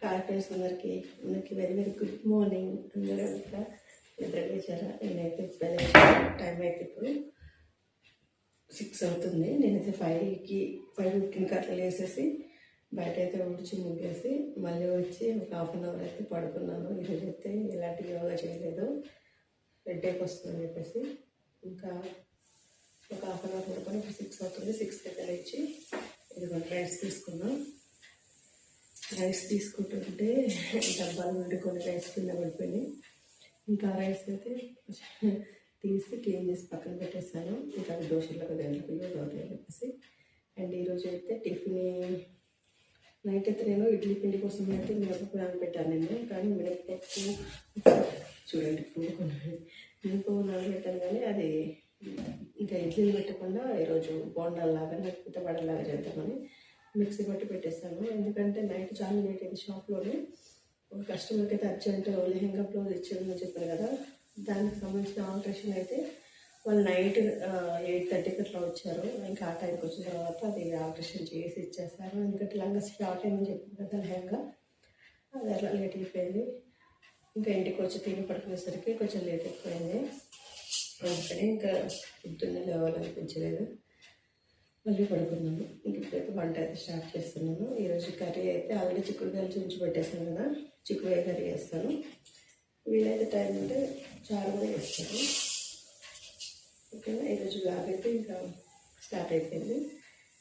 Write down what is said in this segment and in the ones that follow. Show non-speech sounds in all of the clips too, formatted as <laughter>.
Hi friends అందరికి very very good morning అందరూ ఇంకా నిద్ర లేచారా? నేనైతే ఇప్పుడే టైం అయితే ఇప్పుడు సిక్స్ అవుతుంది. నేనైతే ఫైవ్కి ఫైవ్ ఫిఫ్టీన్కి అట్లా లేసేసి బయట అయితే ఊడ్చి ముగ్గేసి మళ్ళీ వచ్చి ఒక హాఫ్ అన్ అవర్ అయితే పడుకున్నాను. ఈరోజు అయితే ఎలాంటి యోగా చేయలేదు. హెడ్ఏక్ వస్తుందని చెప్పేసి ఇంకా ఒక హాఫ్ అన్ అవర్ పడుకొని ఇప్పుడు సిక్స్ అవుతుంది. సిక్స్ అయితే లేచి ఇదిగో రైస్ తీసుకున్నాం. రైస్ తీసుకుంటుంటే డబ్బాలు నుండి కొన్ని రైస్ కింద పడిపోయినాయి. ఇంకా రైస్ అయితే తీసి క్లీన్ చేసి పక్కన పెట్టేసాను ఇంకా దోశలకు దేనికి యూజ్ అని చెప్పేసి. అండ్ ఈరోజు అయితే టిఫిన్ నైట్ అయితే నేను ఇడ్లీ పిండి కోసం అయితే మినపప్పు నానబెట్టాను నేను కానీ మినపప్పు చూడండి పువ్వు మినపప్పు నానబెట్టాను కానీ అది ఇంకా ఇడ్లీలు పెట్టకుండా ఈరోజు బోండాల్లాగా లేకపోతే వడలాగా చేద్దామని మిక్సీ పట్టి పెట్టేస్తాను. ఎందుకంటే నైట్ చాలా లేట్ అయింది షాప్లోనే. ఒక కస్టమర్కి అయితే అర్జెంట్ లెహెంగా బ్లౌజ్ ఇచ్చేదని చెప్పాను కదా. దానికి సంబంధించిన ఆల్ట్రేషన్ అయితే వాళ్ళు నైట్ ఎయిట్ థర్టీకి అట్లా వచ్చారు. ఇంకా ఆ టైంకి వచ్చిన తర్వాత అది ఆల్ట్రేషన్ చేసి ఇచ్చేస్తారు. ఎందుకంటే లంగా స్టార్ట్ అయిందని చెప్పాను కదా లెహంగా. అది అట్లా లేట్ అయిపోయింది. ఇంకా ఇంటికి వచ్చి తిని పడుకునేసరికి కొంచెం లేట్ అయిపోయింది. అందుకని ఇంకా పొద్దున్నే లేవాలనిపించలేదు మళ్ళీ పడుకున్నాను. ఇంక వంట అయితే స్టార్ట్ చేస్తున్నాను. ఈరోజు కర్రీ అయితే ఆల్రెడీ చిక్కుడుకాయలు ఉంచి పెట్టేసాను కదా చిక్కుడుకాయ కర్రీ వేస్తాను వీలైతే టైం ఉంటే చారు కూడా వేస్తాను ఓకేనా? ఈరోజు బ్లాగ్ అయితే ఇంకా స్టార్ట్ అయిపోయింది.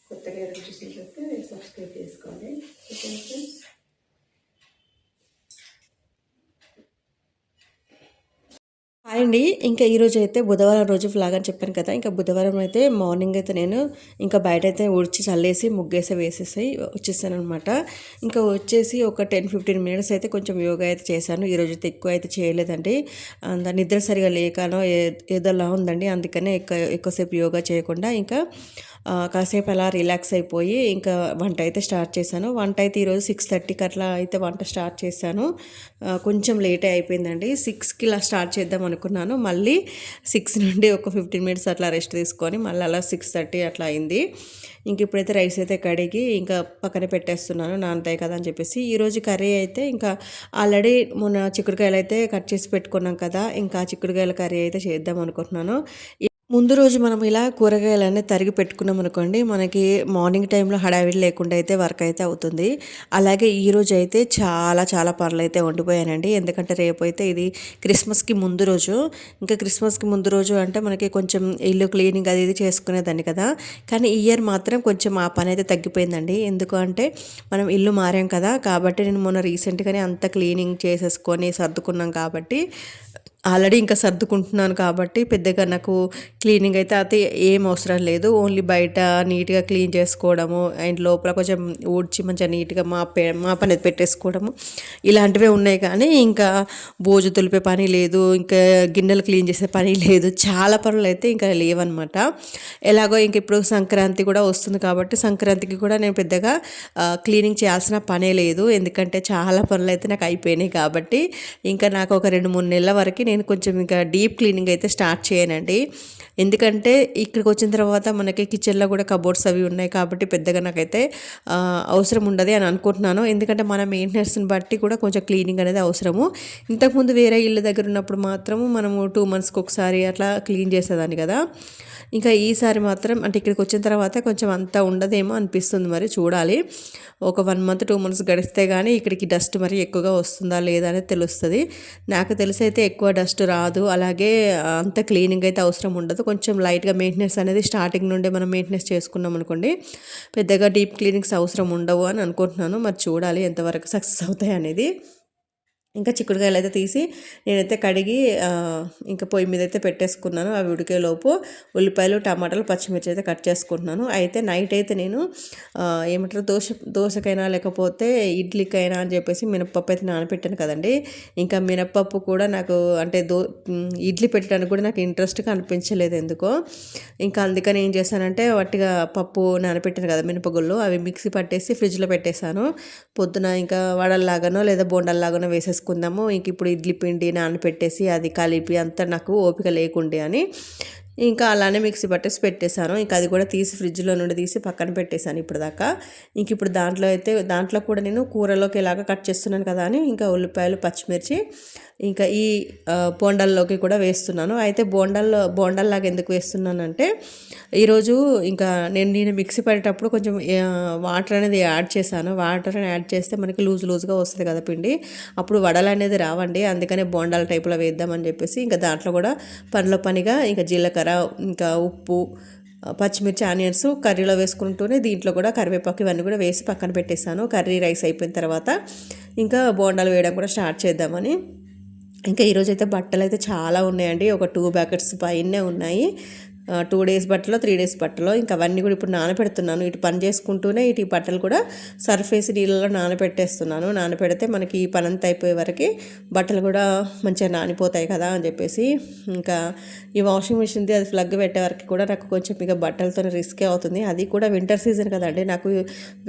కొత్తగా ఏదైనా చూసినట్లయితే సబ్స్క్రైబ్ చేసుకోండి. ఓకే ఫ్రెండ్స్ అండి ఇంకా ఈరోజు అయితే బుధవారం రోజు ఫ్లాగ్ అని చెప్పాను కదా ఇంకా బుధవారం అయితే మార్నింగ్ అయితే నేను ఇంకా బయట అయితే ఉడిచి చల్లేసి ముగ్గేసి వేసేసి వచ్చేసాను అనమాట ఇంకా వచ్చేసి ఒక టెన్ ఫిఫ్టీన్ మినిట్స్ అయితే కొంచెం యోగా అయితే చేశాను. ఈరోజు అయితే ఎక్కువ అయితే చేయలేదండి. అంత నిద్ర సరిగా లేకనో ఏ- ఏదోలా ఉందండి. అందుకనే ఎక్కువ ఎక్కువసేపు యోగా చేయకుండా ఇంకా కాసేపు అలా రిలాక్స్ అయిపోయి ఇంకా వంట అయితే స్టార్ట్ చేశాను. వంట అయితే ఈరోజు సిక్స్ థర్టీకి అట్లా అయితే వంట స్టార్ట్ చేశాను. కొంచెం లేటే అయిపోయిందండి. సిక్స్కి ఇలా స్టార్ట్ చేద్దాం అనుకున్నాను. మళ్ళీ సిక్స్ నుండి ఒక ఫిఫ్టీన్ మినిట్స్ అట్లా రెస్ట్ తీసుకొని మళ్ళీ అలా సిక్స్ థర్టీ అట్లా అయింది. ఇంక ఇప్పుడైతే రైస్ అయితే కడిగి ఇంకా పక్కన పెట్టేస్తున్నాను. నానతాయి కదా అని చెప్పేసి. ఈరోజు కర్రీ అయితే ఇంకా ఆల్రెడీ మొన్న చిక్కుడుకాయలు అయితే కట్ చేసి పెట్టుకున్నాం కదా. ఇంకా చిక్కుడుకాయల కర్రీ అయితే చేద్దాం అనుకుంటున్నాను. ముందు రోజు మనం ఇలా కూరగాయలన్నీ తరిగి పెట్టుకున్నాం అనుకోండి మనకి మార్నింగ్ టైంలో హడావిడి లేకుండా అయితే వర్క్ అయితే అవుతుంది. అలాగే ఈ రోజు అయితే చాలా చాలా పనులు అయితే వండిపోయానండి ఎందుకంటే రేపు అయితే ఇది క్రిస్మస్కి ముందు రోజు. ఇంకా క్రిస్మస్కి ముందు రోజు అంటే మనకి కొంచెం ఇల్లు క్లీనింగ్ అది ఇది చేసుకునేదాన్ని కదా. కానీ ఈ ఇయర్ మాత్రం కొంచెం ఆ పని అయితే తగ్గిపోయిందండి. ఎందుకు అంటే మనం ఇల్లు మారాం కదా. కాబట్టి నేను మొన్న రీసెంట్గానే అంత క్లీనింగ్ చేసేసుకొని సర్దుకున్నాం కాబట్టి ఆల్రెడీ ఇంకా సర్దుకుంటున్నాను కాబట్టి పెద్దగా నాకు క్లీనింగ్ అయితే అయితే ఏం అవసరం లేదు. ఓన్లీ బయట నీట్గా క్లీన్ చేసుకోవడము అండ్ లోపల కొంచెం ఊడ్చి మంచిగా నీట్గా మా పే మా పని పెట్టేసుకోవడము ఇలాంటివే ఉన్నాయి కానీ ఇంకా బోజు తులిపే పని లేదు ఇంకా గిన్నెలు క్లీన్ చేసే పని లేదు. చాలా పనులు అయితే ఇంకా లేవన్నమాట. ఎలాగో ఇంక ఇప్పుడు సంక్రాంతి కూడా వస్తుంది కాబట్టి సంక్రాంతికి కూడా నేను పెద్దగా క్లీనింగ్ చేయాల్సిన పనే లేదు. ఎందుకంటే చాలా పనులు అయితే నాకు అయిపోయినాయి కాబట్టి ఇంకా నాకు ఒక రెండు మూడు నెలల వరకు నేను నేను కొంచెం ఇంకా డీప్ క్లీనింగ్ అయితే స్టార్ట్ చేయనండి. ఎందుకంటే ఇక్కడికి వచ్చిన తర్వాత మనకి కిచెన్లో కూడా కబోర్డ్స్ అవి ఉన్నాయి కాబట్టి పెద్దగా నాకైతే అవసరం ఉండదు అని అనుకుంటున్నాను. ఎందుకంటే మన మెయింటెనెన్స్ని బట్టి కూడా కొంచెం క్లీనింగ్ అనేది అవసరము. ఇంతకుముందు వేరే ఇళ్ళ దగ్గర ఉన్నప్పుడు మాత్రము మనము టూ మంత్స్కి ఒకసారి అట్లా క్లీన్ చేసేదాన్ని కదా. ఇంకా ఈసారి మాత్రం అంటే ఇక్కడికి వచ్చిన తర్వాత కొంచెం అంత ఉండదేమో అనిపిస్తుంది మరి చూడాలి. ఒక వన్ మంత్ టూ మంత్స్ గడిస్తే కానీ ఇక్కడికి డస్ట్ మరి ఎక్కువగా వస్తుందా లేదా అనేది తెలుస్తుంది. నాకు తెలిసి అయితే ఎక్కువ డస్ట్ రాదు. అలాగే అంత క్లీనింగ్ అయితే అవసరం ఉండదు. కొంచెం లైట్గా మెయింటెనెన్స్ అనేది స్టార్టింగ్ నుండే మనం మెయింటెనెన్స్ చేసుకున్నాం అనుకోండి పెద్దగా డీప్ క్లీనింగ్స్ అవసరం ఉండవు అని అనుకుంటున్నాను. మరి చూడాలి ఎంతవరకు సక్సెస్ అవుతాయి అనేది. ఇంకా చిక్కుడుకాయలు అయితే తీసి నేనైతే కడిగి ఇంకా పొయ్యి మీద అయితే పెట్టేసుకున్నాను. అవి ఉడికేలోపు ఉల్లిపాయలు టమాటాలు పచ్చిమిర్చి అయితే కట్ చేసుకుంటున్నాను. అయితే నైట్ అయితే నేను ఏమంటారు దోశ దోశకైనా లేకపోతే ఇడ్లీకైనా అని చెప్పేసి మినప్పప్పు అయితే నానబెట్టాను కదండి. ఇంకా మినప్పప్పు కూడా నాకు అంటే దో ఇడ్లీ పెట్టడానికి కూడా నాకు ఇంట్రెస్ట్గా అనిపించలేదు ఎందుకో. ఇంకా అందుకని ఏం చేశానంటే వట్టిగా పప్పు నానబెట్టాను కదా మినపగుళ్ళు అవి మిక్సీ పట్టేసి ఫ్రిడ్జ్లో పెట్టేశాను. పొద్దున ఇంకా వడల్లాగానో లేదా బోండల్లాగానో చేసుకుందాము. ఇంక ఇప్పుడు ఇడ్లీ పిండి నానబెట్టేసి అది కలిపి అంతా నాకు ఓపిక లేకుండే అని ఇంకా అలానే మిక్సీ పట్టేసి పెట్టేశాను. ఇంకా అది కూడా తీసి ఫ్రిడ్జ్లో నుండి తీసి పక్కన పెట్టేశాను ఇప్పుడు దాకా ఇంక ఇప్పుడు దాంట్లో అయితే దాంట్లో కూడా నేను కూరలోకి ఎలాగ కట్ చేస్తున్నాను కదా అని ఇంకా ఉల్లిపాయలు పచ్చిమిర్చి ఇంకా ఈ బోండాల్లోకి కూడా వేస్తున్నాను. అయితే బోండాల్లో బోండాల్లాగా ఎందుకు వేస్తున్నానంటే ఈరోజు ఇంకా నేను నేను మిక్సీ పడేటప్పుడు కొంచెం వాటర్ అనేది యాడ్ చేశాను. వాటర్ యాడ్ చేస్తే మనకి లూజ్ లూజ్గా వస్తుంది కదా పిండి. అప్పుడు వడలు అనేది రావండి. అందుకనే బోండాల టైప్లో వేద్దామని చెప్పేసి ఇంకా దాంట్లో కూడా పనిలో పనిగా ఇంకా జీలకర్ర ఇంకా ఉప్పు పచ్చిమిర్చి ఆనియన్స్ కర్రీలో వేసుకుంటూనే దీంట్లో కూడా కరివేపాకు ఇవన్నీ కూడా వేసి పక్కన పెట్టేశాను. కర్రీ రైస్ అయిపోయిన తర్వాత ఇంకా బోండాలు వేయడం కూడా స్టార్ట్ చేద్దామని. ఇంకా ఈరోజు అయితే బట్టలు అయితే చాలా ఉన్నాయండి. ఒక టూ బ్యాకెట్స్ పైనే ఉన్నాయి. టూ డేస్ బట్టలో త్రీ డేస్ బట్టలో ఇంకా అవన్నీ కూడా ఇప్పుడు నానబెడుతున్నాను. ఇటు పని చేసుకుంటూనే ఇటు ఈ బట్టలు కూడా సర్ఫేస్ నీళ్ళలో నానబెట్టేస్తున్నాను. నానబెడితే మనకి ఈ పని అంతా అయిపోయే వరకు బట్టలు కూడా మంచిగా నానిపోతాయి కదా అని చెప్పేసి. ఇంకా ఈ వాషింగ్ మిషన్ది అది ప్లగ్ పెట్టే వరకు కూడా నాకు కొంచెం ఇక బట్టలతో రిస్కే అవుతుంది. అది కూడా వింటర్ సీజన్ కదండి. నాకు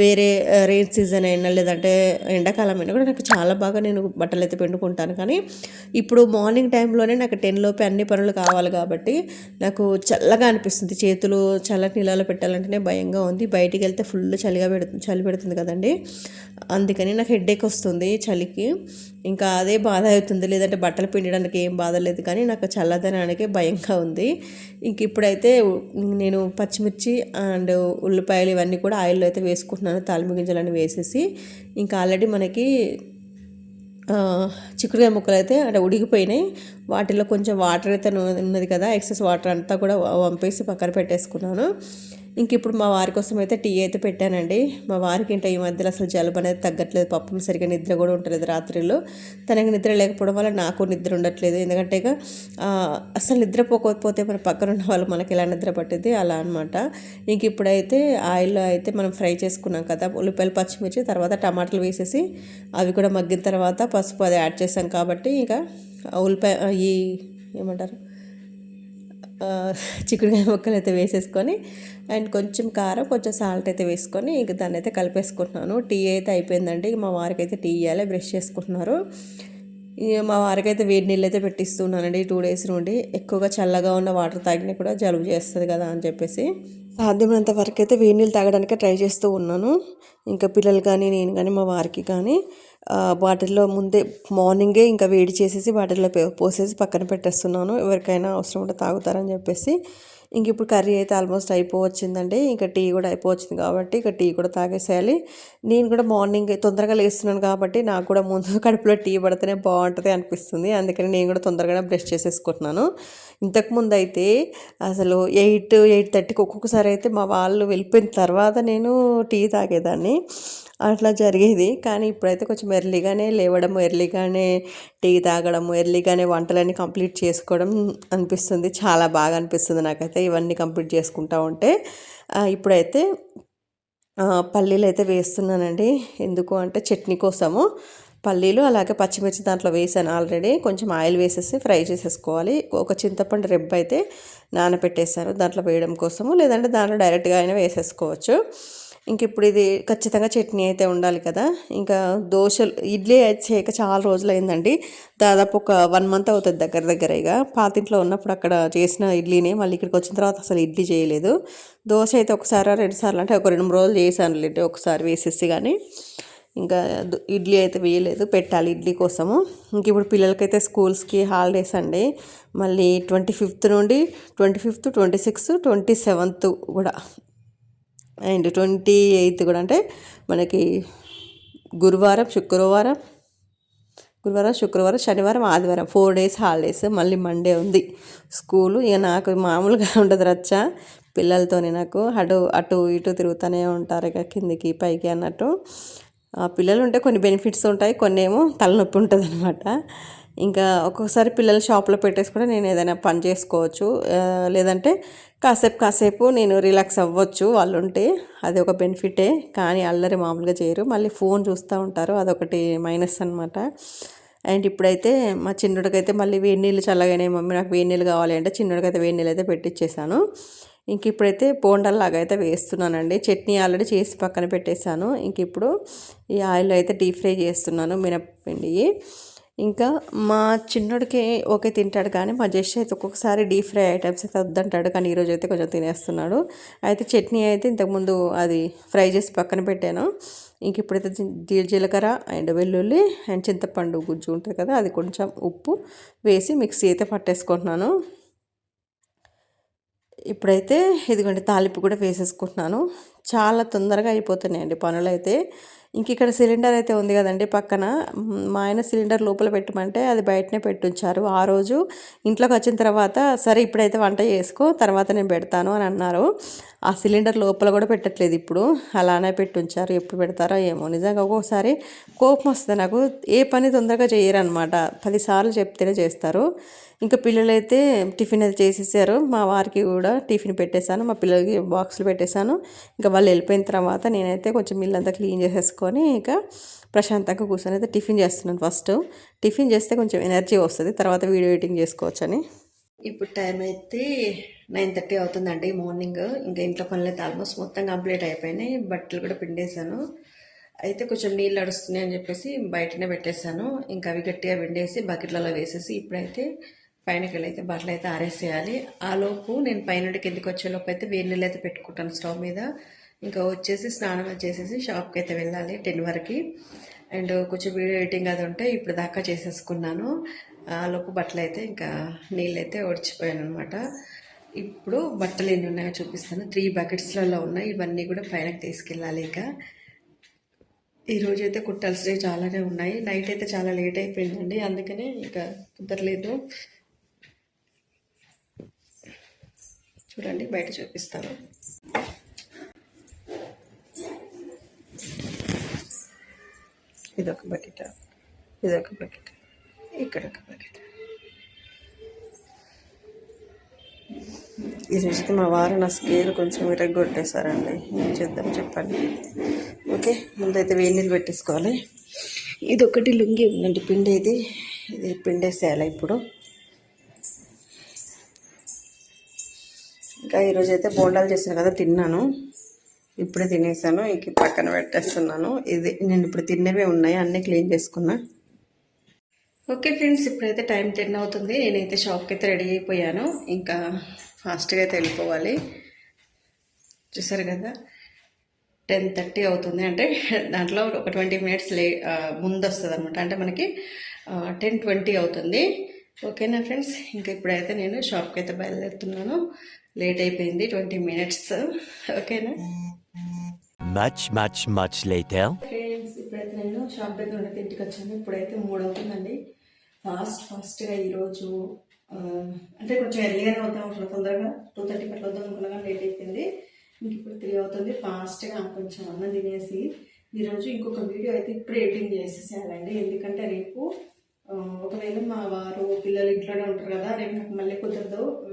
వేరే రెయిన్ సీజన్ అయినా లేదంటే ఎండాకాలం అయినా కూడా నాకు చాలా బాగా నేను బట్టలు అయితే పిండుకుంటాను. కానీ ఇప్పుడు మార్నింగ్ టైంలోనే నాకు టెన్ లోపే అన్ని పనులు కావాలి కాబట్టి నాకు చల్లగా అనిపిస్తుంది. చేతులు చల్లటి నీళ్ళలో పెట్టాలంటేనే భయంగా ఉంది. బయటికి వెళ్తే ఫుల్ చలిగా పెడుతుంది చలి పెడుతుంది కదండి. అందుకని నాకు హెడ్ఏక్ వస్తుంది చలికి. ఇంకా అదే బాధ అవుతుంది. లేదంటే బట్టలు పిండడానికి ఏం బాధ లేదు. కానీ నాకు చల్లదనానికి భయంగా ఉంది. ఇంక ఇప్పుడైతే నేను పచ్చిమిర్చి అండ్ ఉల్లిపాయలు ఇవన్నీ కూడా ఆయిల్లో అయితే వేసుకుంటున్నాను. తాలిమి గింజలన్నీ వేసేసి. ఇంకా ఆల్రెడీ మనకి చిక్కుడుకాయ ముక్కలు అయితే అంటే ఉడికిపోయినాయి. వాటిలో కొంచెం వాటర్ అయితే ఉన్నది కదా ఎక్సెస్ వాటర్ అంతా కూడా పంపేసి వంపేసి పక్కన పెట్టేసుకున్నాను. ఇంక ఇప్పుడు మా వారి కోసం అయితే టీ అయితే పెట్టానండి. మా వారికి ఏంటో ఈ మధ్యలో అసలు జలుబు అనేది తగ్గట్లేదు. పాపం సరిగ్గా నిద్ర కూడా ఉండలేదు రాత్రిలో. తనకి నిద్ర లేకపోవడం వల్ల నాకు నిద్ర ఉండట్లేదు. ఎందుకంటే ఇక అసలు నిద్రపోకపోతే మన పక్కన ఉన్న వాళ్ళు మనకి ఎలా నిద్ర పట్టింది అలా అనమాట ఇంక ఇప్పుడైతే ఆయిల్లో అయితే మనం ఫ్రై చేసుకున్నాం కదా ఉల్లిపాయలు పచ్చిమిర్చి తర్వాత టమాటాలు వేసేసి అవి కూడా మగ్గిన తర్వాత పసుపు అది యాడ్ చేసాం కాబట్టి ఇంకా ఉల్లిపాయ ఈ ఏమంటారు? చిక్కుడుకాయ ముక్కలు అయితే వేసేసుకొని అండ్ కొంచెం కారం కొంచెం సాల్ట్ అయితే వేసుకొని ఇంక దాన్ని అయితే కలిపేసుకుంటున్నాను. టీ అయితే అయిపోయిందండి. మా వారికి అయితే టీ ఇవ్వాలి బ్రష్ చేసుకుంటున్నారు. ఇక మా వారికి అయితే వేడి నీళ్ళు అయితే పెట్టిస్తున్నానండి టూ డేస్ నుండి. ఎక్కువగా చల్లగా ఉన్న వాటర్ తాగినా కూడా జలుబు చేస్తుంది కదా అని చెప్పేసి. సాధ్యమైనంత వరకు అయితే వేడి నీళ్ళు తాగడానికి ట్రై చేస్తూ ఉన్నాను. ఇంకా పిల్లలు కానీ నేను కానీ మా వారికి కానీ ఆ, వాటిల్లో ముందే మార్నింగే ఇంకా వేడి చేసేసి వాటిల్లో పే- పోసేసి పక్కన పెట్టేస్తున్నాను. ఎవరికైనా అవసరం ఉంటే తాగుతారని చెప్పేసి ఇంక ఇప్పుడు కర్రీ అయితే ఆల్మోస్ట్ అయిపోవచ్చిందండి. ఇంకా టీ కూడా అయిపోవచ్చింది కాబట్టి ఇక టీ కూడా తాగేసేయాలి. నేను కూడా మార్నింగ్ తొందరగా లేస్తున్నాను కాబట్టి నాకు కూడా ముందు <laughs> కడుపులో టీ పడితేనే బాగుంటుంది అనిపిస్తుంది. అందుకని నేను కూడా తొందరగానే బ్రష్ చేసేసుకుంటున్నాను. ఇంతకుముందు అయితే అసలు ఎయిట్ ఎయిట్ థర్టీకి ఒక్కొక్కసారి అయితే మా వాళ్ళు వెళ్ళిపోయిన తర్వాత నేను టీ తాగేదాన్ని. అట్లా జరిగేది. కానీ ఇప్పుడైతే కొంచెం ఎర్లీగానే లేవడం ఎర్లీగానే టీ తాగడం ఎర్లీగానే వంటలన్నీ కంప్లీట్ చేసుకోవడం అనిపిస్తుంది. చాలా బాగా అనిపిస్తుంది నాకైతే. ఇవన్నీ కంప్లీట్ చేసుకుంటా ఉంటే ఇప్పుడైతే పల్లీలు అయితే వేస్తున్నానండి. ఎందుకు అంటే చట్నీ కోసము. పల్లీలు అలాగే పచ్చిమిర్చి దాంట్లో వేసాను ఆల్రెడీ. కొంచెం ఆయిల్ వేసేసి ఫ్రై చేసేసుకోవాలి. ఒక చింతపండు రెబ్బ అయితే నానబెట్టేసాను దాంట్లో వేయడం కోసము. లేదంటే దాంట్లో డైరెక్ట్గా అయినా వేసేసుకోవచ్చు. ఇంక ఇప్పుడు ఇది ఖచ్చితంగా చట్నీ అయితే ఉండాలి కదా. ఇంకా దోశలు ఇడ్లీ అయితే చేయక చాలా రోజులు అయిందండి దాదాపు ఒక వన్ మంత్ అవుతుంది దగ్గర దగ్గర ఇక. పాతింట్లో ఉన్నప్పుడు అక్కడ చేసిన ఇడ్లీని మళ్ళీ ఇక్కడికి వచ్చిన తర్వాత అసలు ఇడ్లీ చేయలేదు. దోశ అయితే ఒకసారి రెండు సార్లు అంటే ఒక రెండు మూడు రోజులు చేశాను లేండి ఒకసారి వేసేసి కానీ ఇంకా ఇడ్లీ అయితే వేయలేదు పెట్టాలి ఇడ్లీ కోసము. ఇంక ఇప్పుడు పిల్లలకైతే స్కూల్స్కి హాలిడేస్ అండి. మళ్ళీ ట్వంటీ ఫిఫ్త్ నుండి twenty fifth twenty sixth twenty seventh కూడా అండ్ ట్వంటీ ఎయిత్ కూడా అంటే మనకి గురువారం శుక్రవారం గురువారం శుక్రవారం శనివారం ఆదివారం ఫోర్ డేస్ హాలిడేస్ మళ్ళీ మండే ఉంది స్కూలు. ఇక నాకు మామూలుగా ఉండదు రచ్చ. పిల్లలతోని నాకు అటు అటు ఇటు తిరుగుతూనే ఉంటారు ఇక కిందికి పైకి అన్నట్టు. ఆ పిల్లలు ఉంటే కొన్ని బెనిఫిట్స్ ఉంటాయి కొన్ని ఏమో తలనొప్పి ఉంటుంది అనమాట ఇంకా ఒక్కొక్కసారి పిల్లలు షాప్లో పెట్టేసి కూడా నేను ఏదైనా పని చేసుకోవచ్చు. లేదంటే కాసేపు కాసేపు నేను రిలాక్స్ అవ్వచ్చు వాళ్ళు ఉంటే అది ఒక బెనిఫిటే. కానీ అల్లరి మామూలుగా చేయరు. మళ్ళీ ఫోన్ చూస్తూ ఉంటారు. అదొకటి మైనస్ అనమాట అండ్ ఇప్పుడైతే మా చిన్నోడికైతే మళ్ళీ వేడి నీళ్ళు చల్లగానే మమ్మీ నాకు వేడి నీళ్ళు కావాలి అంటే చిన్నోడికైతే వేడి నీళ్ళు అయితే పెట్టించేసాను ఇంక ఇప్పుడైతే బోండాల్లాగా అయితే వేస్తున్నానండి. చట్నీ ఆల్రెడీ చేసి పక్కన పెట్టేశాను. ఇంక ఇప్పుడు ఈ ఆయిల్ అయితే డీప్ ఫ్రై చేస్తున్నాను. మినపిండి ఇంకా మా చిన్నోడికి ఓకే తింటాడు కానీ మా జస్ట్ అయితే ఒక్కొక్కసారి డీప్ ఫ్రై ఐటమ్స్ అయితే వద్దంటాడు కానీ ఈరోజు అయితే కొంచెం తినేస్తున్నాడు. అయితే చట్నీ అయితే ఇంతకుముందు అది ఫ్రై చేసి పక్కన పెట్టాను. ఇంక ఇప్పుడైతే జీలకర్ర అండ్ వెల్లుల్లి అండ్ చింతపండు గుజ్జు ఉంటుంది కదా అది కొంచెం ఉప్పు వేసి మిక్సీ అయితే పట్టేసుకుంటున్నాను. ఇప్పుడైతే ఇదిగోండి తాలింపు కూడా వేసేసుకుంటున్నాను. చాలా తొందరగా అయిపోతున్నాయండి పనులు అయితే ఇంక ఇక్కడ సిలిండర్ అయితే ఉంది కదండి పక్కన. మా ఆయన సిలిండర్ లోపల పెట్టమంటే అది బయటనే పెట్టుంచారు. ఆ రోజు ఇంట్లోకి వచ్చిన తర్వాత సరే ఇప్పుడైతే వంట చేసుకో తర్వాత నేను పెడతాను అని అన్నారు. ఆ సిలిండర్ లోపల కూడా పెట్టట్లేదు ఇప్పుడు. అలానే పెట్టుంచారు. ఎప్పుడు పెడతారో ఏమో. నిజంగా ఒక్కొక్కసారి కోపం వస్తుంది నాకు. ఏ పని తొందరగా చేయరనమాట పదిసార్లు చెప్తేనే చేస్తారు. ఇంకా పిల్లలైతే టిఫిన్ అయితే చేసేసారు. మా వారికి కూడా టిఫిన్ పెట్టేశాను. మా పిల్లలకి బాక్సులు పెట్టేశాను. ఇంకా వాళ్ళు వెళ్ళిపోయిన తర్వాత నేనైతే కొంచెం ఇల్లంతా క్లీన్ చేసేసుకొని ఇంకా ప్రశాంతంగా కూర్చొని అయితే టిఫిన్ చేస్తున్నాను ఫస్ట్. టిఫిన్ చేస్తే కొంచెం ఎనర్జీ వస్తుంది. తర్వాత వీడియో ఎడిటింగ్ చేసుకోవచ్చని. ఇప్పుడు టైం అయితే నైన్ థర్టీ అవుతుందండి మార్నింగ్. ఇంకా ఇంట్లో పనులు అయితే ఆల్మోస్ట్ మొత్తం కంప్లీట్ అయిపోయినాయి. బట్టలు కూడా పిండేశాను. అయితే కొంచెం నీళ్ళు అడుస్తున్నాయి అని చెప్పేసి బయటనే పెట్టేశాను. ఇంకా అవి గట్టిగా పిండేసి బకెట్లలో వేసేసి ఇప్పుడైతే పైన వెళ్ళి అయితే బట్టలు అయితే ఆరేసేయాలి. ఆ లోపు నేను పైన కిందకి వచ్చేలోపు అయితే వేడి నీళ్ళు అయితే పెట్టుకుంటాను స్టవ్ మీద. ఇంకా వచ్చేసి స్నానం చేసేసి షాప్కి అయితే వెళ్ళాలి టెన్ వరకు. అండ్ కొంచెం వీడియో ఎడిటింగ్ అది ఉంటే ఇప్పుడు దాకా చేసేసుకున్నాను. ఆ లోపు బట్టలు అయితే ఇంకా నీళ్ళు అయితే ఒడిచిపోయాను అనమాట ఇప్పుడు బట్టలు ఎన్ని ఉన్నాయో చూపిస్తాను. త్రీ బకెట్స్లలో ఉన్నాయి. ఇవన్నీ కూడా పైనకి తీసుకెళ్ళాలి ఇక. ఈరోజు అయితే కుట్టాల్సినవి చాలానే ఉన్నాయి. నైట్ అయితే చాలా లేట్ అయిపోయిందండి. అందుకనే ఇంకా కుదరలేదు. చూడండి బయట చూపిస్తాను. ఇదొక బకెట్. ఇదొక బకెట్. ఇక్కడ ఒక బకెట్. ఈ రోజుకి మా వారు నా స్కేల్ కొంచెం విరగొట్టేశారండి ఏం చేద్దాం చెప్పండి. ఓకే ముందైతే వేడి నీళ్ళు పెట్టేసుకోవాలి. ఇది ఒకటి లుంగి ఉందండి పిండి ఇది ఇది పిండేసేయాలి ఇప్పుడు. ఇంకా ఈరోజు అయితే బోండాలు చేసాను కదా తిన్నాను. ఇప్పుడే తినేసాను ఇంక పక్కన పెట్టేస్తున్నాను. ఇది నేను ఇప్పుడు తిన్నవే ఉన్నాయి అన్నీ క్లీన్ చేసుకున్నా. ఓకే ఫ్రెండ్స్ ఇప్పుడైతే టైం టెన్ అవుతుంది. నేనైతే షాప్కి అయితే రెడీ అయిపోయాను. ఇంకా ఫాస్ట్గా అయితే వెళ్ళిపోవాలి. చూసారు కదా టెన్ థర్టీ అవుతుంది. అంటే దాంట్లో ఒక ట్వంటీ మినిట్స్ లే ముందు వస్తుంది అనమాట అంటే మనకి టెన్ ట్వంటీ అవుతుంది. ఓకేనా ఫ్రెండ్స్? ఇంకా ఇప్పుడైతే నేను షాప్కి అయితే బయలుదేరుతున్నాను. లేట్ అయిపోయింది ట్వంటీ మినిట్స్. ఓకేనా? Much, much, much later. Friends ఇప్పుడైతే నేను షాప్ దగ్గర ఉండే ఇంటికి వచ్చాను. ఇప్పుడైతే మూడు అవుతుందండి. ఫాస్ట్ ఫాస్ట్గా ఈరోజు అంటే కొంచెం ఎర్లీగానే వద్దాం అనుకున్నా తొందరగా. టూ థర్టీకి అట్లా వద్దాం అనుకున్నా కానీ లేట్ అయిపోయింది. ఇంక ఇప్పుడు త్రీ అవుతుంది. ఫాస్ట్గా కొంచెం అన్నం తినేసి ఈరోజు ఇంకొక వీడియో అయితే ఇప్పుడు ఎడిటింగ్ చేసేసేయాలండి. ఎందుకంటే రేపు ఒకవేళ మా వారు పిల్లలు ఇంట్లోనే ఉంటారు కదా రేపు నాకు మళ్ళీ కుదరదు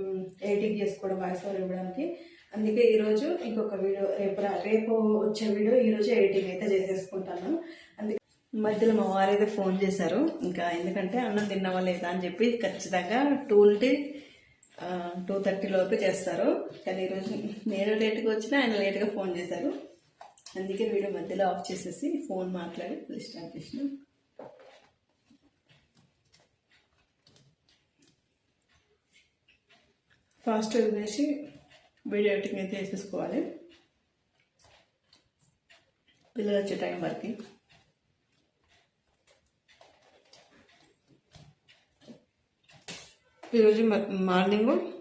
ఎడిటింగ్ చేసుకోవడం వాయిస్ ఓవర్ ఇవ్వడానికి. అందుకే ఈరోజు ఇంకొక వీడియో రేపు రా- రేపు వచ్చే వీడియో ఈరోజు ఎడిటింగ్ అయితే చేసేసుకుంటాను. అందుకే మధ్యలో మా వారు అయితే ఫోన్ చేశారు. ఇంకా ఎందుకంటే అన్నం తిన్నావా లేదా అని చెప్పి ఖచ్చితంగా టూ టూ థర్టీ లోపు చేస్తారు. కానీ ఈరోజు నేను లేట్గా వచ్చినా ఆయన లేట్గా ఫోన్ చేశారు. అందుకే వీడియో మధ్యలో ఆఫ్ చేసేసి ఫోన్ మాట్లాడి స్టార్ట్ చేసినాం. ఫాస్ట్ వేసి వీడియో ఎడిటింగ్ అయితే వేసేసుకోవాలి. పిల్లలు వచ్చే టైం వరకు. ఈరోజు మ- మార్నింగ్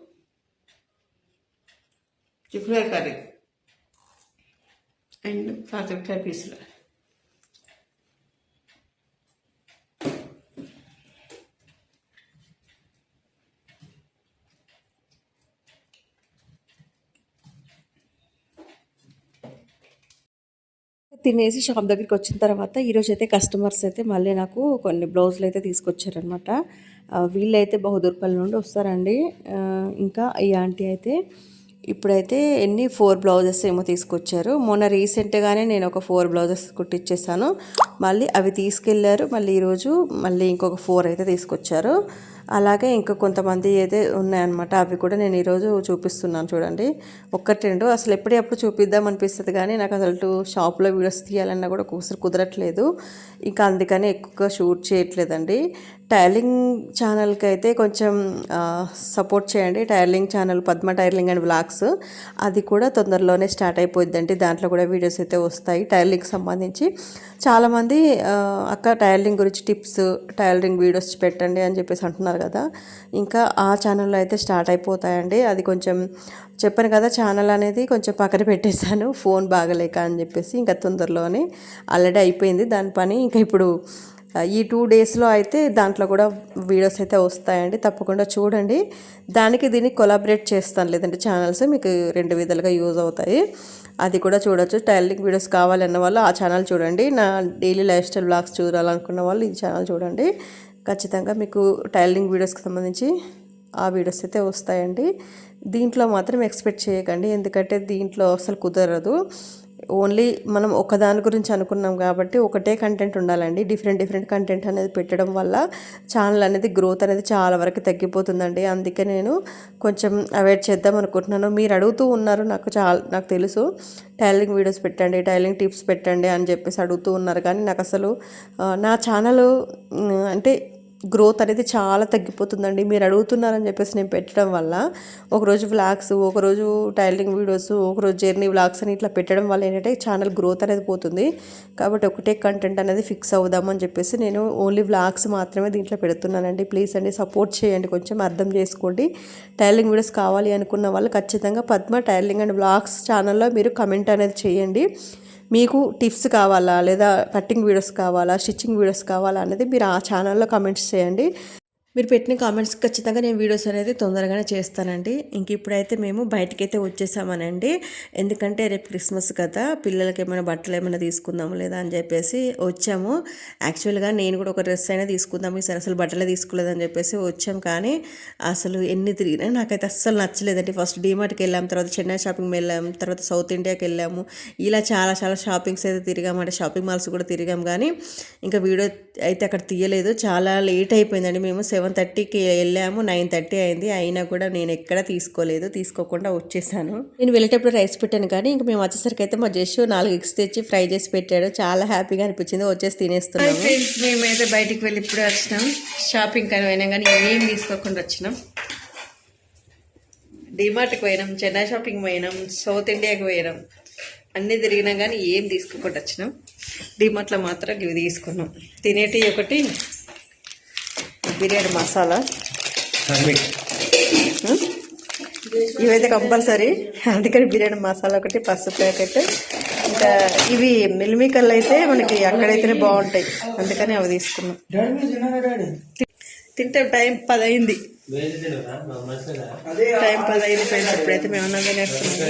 చిక్కుడుకాయ కర్రీ అండ్ కాకరకాయ పీసులు. తినేసి షాప్ దగ్గరికి వచ్చిన తర్వాత ఈరోజు అయితే కస్టమర్స్ అయితే మళ్ళీ నాకు కొన్ని బ్లౌజులు అయితే తీసుకొచ్చారనమాట వీళ్ళైతే బహదూర్పల్లి నుండి వస్తారండి. ఇంకా ఈ ఆంటీ అయితే ఇప్పుడైతే ఎన్ని ఫోర్ బ్లౌజెస్ ఏమో తీసుకొచ్చారు. మొన్న రీసెంట్గానే నేను ఒక ఫోర్ బ్లౌజెస్ కుట్టించేసాను మళ్ళీ అవి తీసుకెళ్ళారు మళ్ళీ ఈరోజు మళ్ళీ ఇంకొక ఫోర్ అయితే తీసుకొచ్చారు. అలాగే ఇంకా కొంతమంది అయితే ఉన్నాయన్నమాట అవి కూడా నేను ఈరోజు చూపిస్తున్నాను చూడండి. ఒక్కటి రెండు అసలు ఎప్పుడెప్పుడు చూపిద్దాం అనిపిస్తుంది కానీ నాకు అసలు టూ షాప్లో వీడియోస్ తీయాలన్నా కూడా ఒక్కొక్కసారి కుదరట్లేదు. ఇంకా అందుకని ఎక్కువగా షూట్ చేయట్లేదండి. టైలింగ్ ఛానల్కి అయితే కొంచెం సపోర్ట్ చేయండి. Tailoring channel Padma tailoring and blogs అది కూడా తొందరలోనే స్టార్ట్ అయిపోద్దండి దాంట్లో కూడా వీడియోస్ అయితే వస్తాయి టైలింగ్కి సంబంధించి. చాలామంది అక్క టైలింగ్ గురించి టిప్స్ టైలరింగ్ వీడియోస్ పెట్టండి అని చెప్పేసి అంటున్నారు కదా. ఇంకా ఆ ఛానల్లో అయితే స్టార్ట్ అయిపోతాయండి. అది కొంచెం చెప్పాను కదా ఛానల్ అనేది కొంచెం పక్కన పెట్టేశాను. ఫోన్ బాగలేక అని చెప్పేసి ఇంకా తొందరలోనే ఆల్రెడీ అయిపోయింది. దాని పని ఇంకా ఇప్పుడు ఈ టూ డేస్లో అయితే దాంట్లో కూడా వీడియోస్ అయితే వస్తాయండి. తప్పకుండా చూడండి. దానికి దీన్ని కొలాబరేట్ చేస్తాను లేదంటే ఛానల్స్ మీకు రెండు విధాలుగా యూజ్ అవుతాయి. అది కూడా చూడొచ్చు. టైలరింగ్ వీడియోస్ కావాలన్న వాళ్ళు ఆ ఛానల్ చూడండి. నా డైలీ లైఫ్ స్టైల్ బ్లాగ్స్ చూడాలనుకున్న వాళ్ళు ఈ ఛానల్ చూడండి. ఖచ్చితంగా మీకు టైలరింగ్ వీడియోస్కి సంబంధించి ఆ వీడియోస్ అయితే వస్తాయండి. దీంట్లో మాత్రం ఎక్స్పెక్ట్ చేయకండి. ఎందుకంటే దీంట్లో అసలు కుదరదు. ఓన్లీ మనం ఒకదాని గురించి అనుకున్నాం కాబట్టి ఒకటే కంటెంట్ ఉండాలండి. డిఫరెంట్ డిఫరెంట్ కంటెంట్ అనేది పెట్టడం వల్ల ఛానల్ అనేది గ్రోత్ అనేది చాలా వరకు తగ్గిపోతుందండి. అందుకే నేను కొంచెం అవాయిడ్ చేద్దాం అనుకుంటున్నాను. మీరు అడుగుతూ ఉన్నారు నాకు చాలా నాకు తెలుసు. టైలింగ్ వీడియోస్ పెట్టండి టైలింగ్ టిప్స్ పెట్టండి అని చెప్పేసి అడుగుతూ ఉన్నారు. కానీ నాకు అసలు నా ఛానల్ అంటే గ్రోత్ అనేది చాలా తగ్గిపోతుందండి. మీరు అడుగుతున్నారని చెప్పేసి నేను పెట్టడం వల్ల ఒకరోజు వ్లాగ్స్ ఒకరోజు టైలరింగ్ వీడియోస్ ఒకరోజు జర్నీ వ్లాగ్స్ అని ఇట్లా పెట్టడం వల్ల ఏంటంటే ఛానల్ గ్రోత్ అనేది పోతుంది. కాబట్టి ఒకటే కంటెంట్ అనేది ఫిక్స్ అవుదామని చెప్పేసి నేను ఓన్లీ వ్లాగ్స్ మాత్రమే దీంట్లో పెడుతున్నానండి. ప్లీజ్ అండి సపోర్ట్ చేయండి. కొంచెం అర్థం చేసుకోండి. టైలరింగ్ వీడియోస్ కావాలి అనుకున్న వాళ్ళు ఖచ్చితంగా పద్మ టైలరింగ్ అండ్ వ్లాగ్స్ ఛానల్లో మీరు కమెంట్ అనేది చేయండి. మీకు టిప్స్ కావాలా లేదా కటింగ్ వీడియోస్ కావాలా స్టిచ్చింగ్ వీడియోస్ కావాలా అనేది మీరు ఆ ఛానల్లో కమెంట్స్ చేయండి. మీరు పెట్టిన కామెంట్స్ ఖచ్చితంగా నేను వీడియోస్ అనేది తొందరగానే చేస్తానండి. ఇంక ఇప్పుడైతే మేము బయటకైతే వచ్చేసామనండి. ఎందుకంటే రేపు క్రిస్మస్ కదా పిల్లలకి ఏమైనా బట్టలు ఏమైనా తీసుకుందాము లేదా అని చెప్పేసి వచ్చాము. యాక్చువల్గా నేను కూడా ఒక డ్రెస్ అయినా తీసుకుందాము ఈసారి అసలు బట్టలే తీసుకోలేదని చెప్పేసి వచ్చాం. కానీ అసలు ఎన్ని తిరిగినా నాకైతే అస్సలు నచ్చలేదండి. ఫస్ట్ డీమార్ట్కి వెళ్ళాం తర్వాత చెన్నై షాపింగ్ వెళ్ళాం తర్వాత సౌత్ ఇండియాకి వెళ్ళాము. ఇలా చాలా చాలా షాపింగ్స్ అయితే తిరిగామంటే షాపింగ్ మాల్స్ కూడా తిరిగాం. కానీ ఇంకా వీడియో అయితే అక్కడ తీయలేదు. చాలా లేట్ అయిపోయిందండి. మేము సెవెన్ థర్టీకి వెళ్ళాము నైన్ థర్టీ అయింది. అయినా కూడా నేను ఎక్కడ తీసుకోలేదు తీసుకోకుండా వచ్చేసాను. నేను వెళ్ళేటప్పుడు రైస్ పెట్టాను కానీ ఇంకా మేము వచ్చేసరికి అయితే మా జస్ట్ నాలుగు ఎగ్స్ తెచ్చి ఫ్రై చేసి పెట్టాడు. చాలా హ్యాపీగా అనిపించింది. వచ్చేసి తినేస్తున్నాము. ఫ్రెండ్స్ మేమైతే బయటికి వెళ్ళి ఇప్పుడే వచ్చినాం. షాపింగ్ కానీ పోయినాం కానీ ఏం తీసుకోకుండా వచ్చినాం. డిమార్ట్కి పోయినాం చెన్నై షాపింగ్ పోయినాం సౌత్ ఇండియాకి పోయినాం. అన్నీ తిరిగినాం కానీ ఏం తీసుకోకుండా వచ్చినాం. డిమార్ట్లో మాత్రం ఇవి తీసుకున్నాం. తినేటి ఒకటి బిర్యానీ మసాలా? ఇవైతే కంపల్సరీ. అందుకని బిర్యానీ మసాలా ఒకటి పసుపు ప్యాకెట్. ఇంకా ఇవి మిల్మికల్ అయితే మనకి అక్కడైతేనే బాగుంటాయి. అందుకని అవి తీసుకున్నాం. తింటే టైం పది అయింది టైం పది అయింది ఫ్రెండ్స్ ఇప్పుడైతే మేము అన్నం తినేస్తున్నాము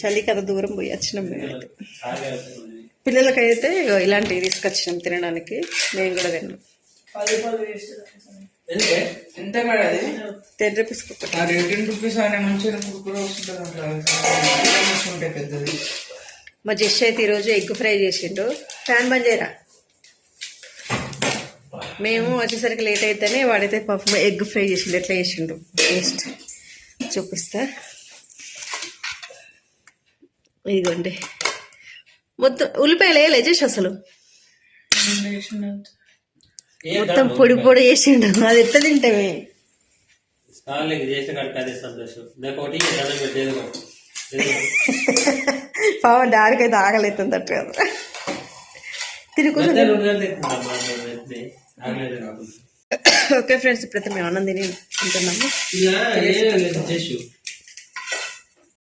చలికి అంత దూరం పోయి వచ్చినాం మేమైతే పిల్లలకైతే ఇలాంటివి తీసుకొచ్చినాం తినడానికి. మేము కూడా తిన్నాం. ఎంత టెన్ రూపీస్ అనే మంచిగా ఉంటాయి పెద్దది మా జస్ట్ అయితే ఈరోజు ఎగ్ ఫ్రై చేసిండు. ఫ్యాన్ బంద్ చేయరా? మేము వచ్చేసరికి లేట్ అయితేనే వాడైతే పాపం ఎగ్ ఫ్రై చేసిండు. ఎట్లా చేసిండు? టేస్ట్ చూపిస్తా. ఇదిగోండి. మొత్తం ఉల్లిపాయలు వేయలే చేసి అసలు. మొత్తం పొడి పొడి చేసిండు. అది ఎట్లా తింటామే. పాపం డాడీకైతే ఆగలేతుంది అట్టు కదా. తిని. ఆగలేదు. ఓకే ఫ్రెండ్స్ ఇప్పుడైతే మేము అన్నం తిని తింటున్నాము.